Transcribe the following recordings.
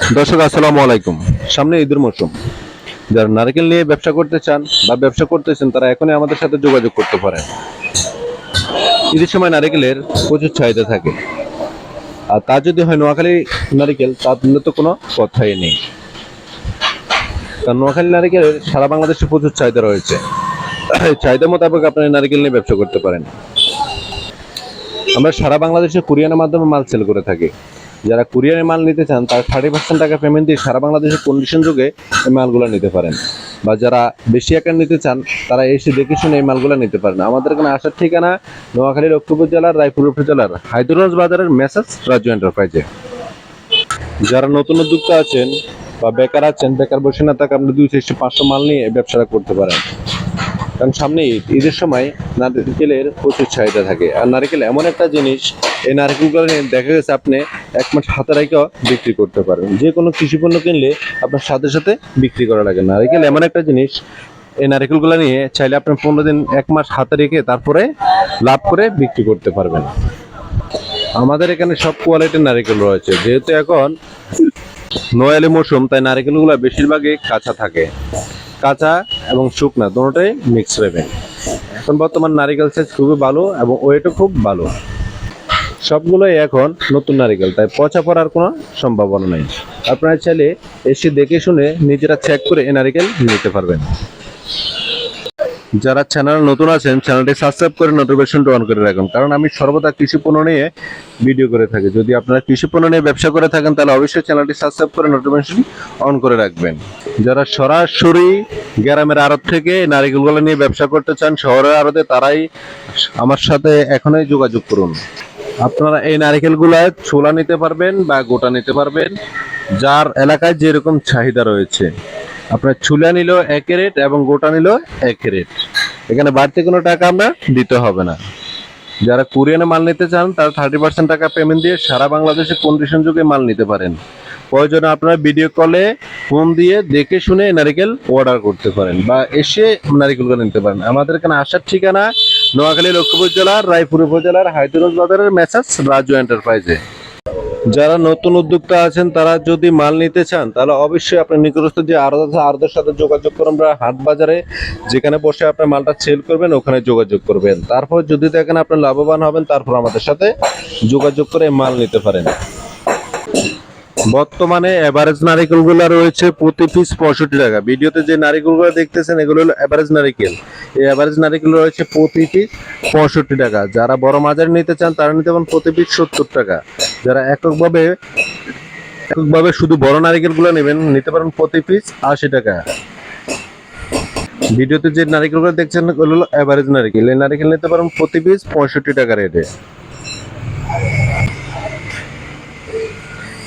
দর্শক, আসসালামু আলাইকুম। সামনে ঈদের মৌসুম যারা নারকেল নিয়ে ব্যবসা করতে চান বা ব্যবসা করতেছেন, তারা এখনই আমাদের সাথে যোগাযোগ করতে পারেন। ঈদের সময় নারকেলের প্রচুর চাহিদা থাকে। আর তা যদি হয় নোয়াখালী নারিকেল তাহলে তো কোনো কথাই নেই। কারণ নোয়াখালী নারিকেলের সারা বাংলাদেশে প্রচুর চাহিদা রয়েছে। চাহিদা মোতাবেক আপনি নারিকেল নিয়ে ব্যবসা করতে পারেন। আমরা সারা বাংলাদেশে কুরিয়ানের মাধ্যমে মাল সেল করে থাকি। যারা কুরিয়ারে মাল নিতে চান, তারা থার্টি পার্সেন্ট টাকা পেমেন্ট দিয়ে সারা বাংলাদেশের কন্ডিশন যোগে এই মালগুলো নিতে পারেন। বা যারা বেশি আকার নিতে চান, তারা এসে দেখে শুনে এই মালগুলো নিতে পারেন। আমাদের এখানে আসার ঠিকানা নোয়াখালী লক্ষ্মীপুর জেলার, রায়পুর উপজেলার হায়দ্রাবাদ বাজারের মেসাজ রাজু এন্টারপ্রাইজে যারা নতুন উদ্যোক্তা আছেন বা বেকার আছেন, বেকার বসে না তাকে আপনি দুই থেকে পাঁচশো মাল নিয়ে ব্যবসাটা করতে পারেন। কারণ সামনে ঈদ ঈদের সময় নারকেলের প্রচুর চাহিদা থাকে। আর নারকেল এমন একটা জিনিস এই নারকেলগুলো দেখা গেছে আপনি এক মাস হাতে রেখেও বিক্রি করতে পারবেন যে কোনো কৃষি পণ্য কিনলে আপনার সাথে সাথে বিক্রি করা লাগে। নারকেল এমন একটা জিনিস, এই নারকেলগুলো নিয়ে চাইলে আপনি পনেরো দিন, এক মাস হাতে রেখে তারপরে লাভ করে বিক্রি করতে পারবেন। আমাদের এখানে সব কোয়ালিটির নারকেল রয়েছে। যেহেতু এখন নোয়ালি মৌসুম, তাই নারকেলগুলো বেশিরভাগই কাঁচা থাকে। কাঁচা এবং শুকনা দুটোটাই মিক্স পাবেন এখন বর্তমান নারিকেল সাইজ খুবই ভালো এবং ওয়েটও খুব ভালো। সবগুলোই এখন নতুন নারিকেল, তাই পচা পড়ার কোনো সম্ভাবনা নেই। আপনারা চাইলে এসে দেখে শুনে নিজেরা চেক করে এই নারিকেল নিতে পারবেন। যারা চ্যানেল নতুন আছেন চ্যানেলটি সাবস্ক্রাইব করে নোটিফিকেশনটা অন করে রাখুন, কারণ আমি সর্বদা কৃষি পণ্য নিয়ে ভিডিও করে থাকি। যদি আপনারা কৃষি পণ্য নিয়ে ব্যবসা করে থাকেন, তাহলে অবশ্যই চ্যানেলটি সাবস্ক্রাইব করে নোটিফিকেশন অন করে রাখবেন। যারা সরাসরি গ্রামের আড়ত থেকে নারিকেলগুলো নিয়ে ব্যবসা করতে চান, শহরের আড়তে, তারাই আমার সাথে এখনই যোগাযোগ করুন। আপনারা এই নারিকেলগুলো ছোলা নিতে পারবেন বা গোটা নিতে পারবেন। যার এলাকায় যেরকম চাহিদা রয়েছে। আপনার ছুলা নিল এক রেট এবং গোটা নিল এক রেট। এখানে বাড়তি কোনো টাকা আমরা দিতে হবে না। যারা কোরিয়ানে মাল নিতে চান, তারা থার্টি পার্সেন্ট টাকা পেমেন্ট দিয়ে সারা বাংলাদেশে কন্ডিশন যুগে মাল নিতে পারেন। প্রয়োজনে আপনারা ভিডিও কলে ফোন দিয়ে দেখে শুনে নারিকেল অর্ডার করতে পারেন বা এসে নারিকেলগুলো নিতে পারেন। আমাদের এখানে আসার ঠিকানা নোয়াখালী লক্ষ্মীপুর জেলার, রায়পুর উপজেলার হায়দ্রাবাদ বাজারের মেসাজ রাজু এন্টারপ্রাইজে। যারা নতুন উদ্যোক্তা আছেন, তারা যদি মাল নিতে চান, তাহলে অবশ্যই আপনার নিকটস্থ যে আরও আছে আরোদের সাথে যোগাযোগ করুন আমরা হাট বাজারে যেখানে বসে আপনার মালটা সেল করবেন, ওখানে যোগাযোগ করবেন। তারপর যদি দেখেন আপনি লাভবান হবেন, তারপর আমাদের সাথে যোগাযোগ করে মাল নিতে পারেন। বর্তমানে এভারেজ নারিকেলগুলো রয়েছে প্রতি পিস পঁয়ষট্টি টাকা। ভিডিওতে যে নারিকেলগুলো দেখতেছেন, এগুলো হলো এভারেজ নারিকেল। এই এভারেজ নারিকেল রয়েছে প্রতি পিস পঁয়ষট্টি টাকা। যারা বড় মাজার নিতে চান, তারা নিতে পারেন প্রতি পিস সত্তর টাকা। যারা এককভাবে এককভাবে শুধু বড় নারিকেলগুলো নেবেন, নিতে পারেন প্রতি পিস আশি টাকা। ভিডিওতে যে নারিকেলগুলো দেখছেন ওগুলো হলো এভারেজ নারিকেল। এই নারিকেল নিতে পারেন প্রতি পিস পঁয়ষট্টি টাকা রেটে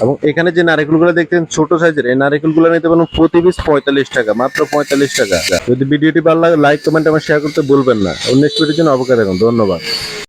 এবং এখানে যে নারিকেলগুলো দেখছেন ছোট সাইজের, এই নারিকেলগুলো নিতে পারেন প্রতি পিস পঁয়তাল্লিশ টাকা, মাত্র পঁয়তাল্লিশ টাকা। যদি ভিডিওটি ভালো লাগে লাইক কমেন্ট আমার শেয়ার করতে বলবেন না। অন্য ভিডিওর জন্য অবকাশ রাখুন ধন্যবাদ।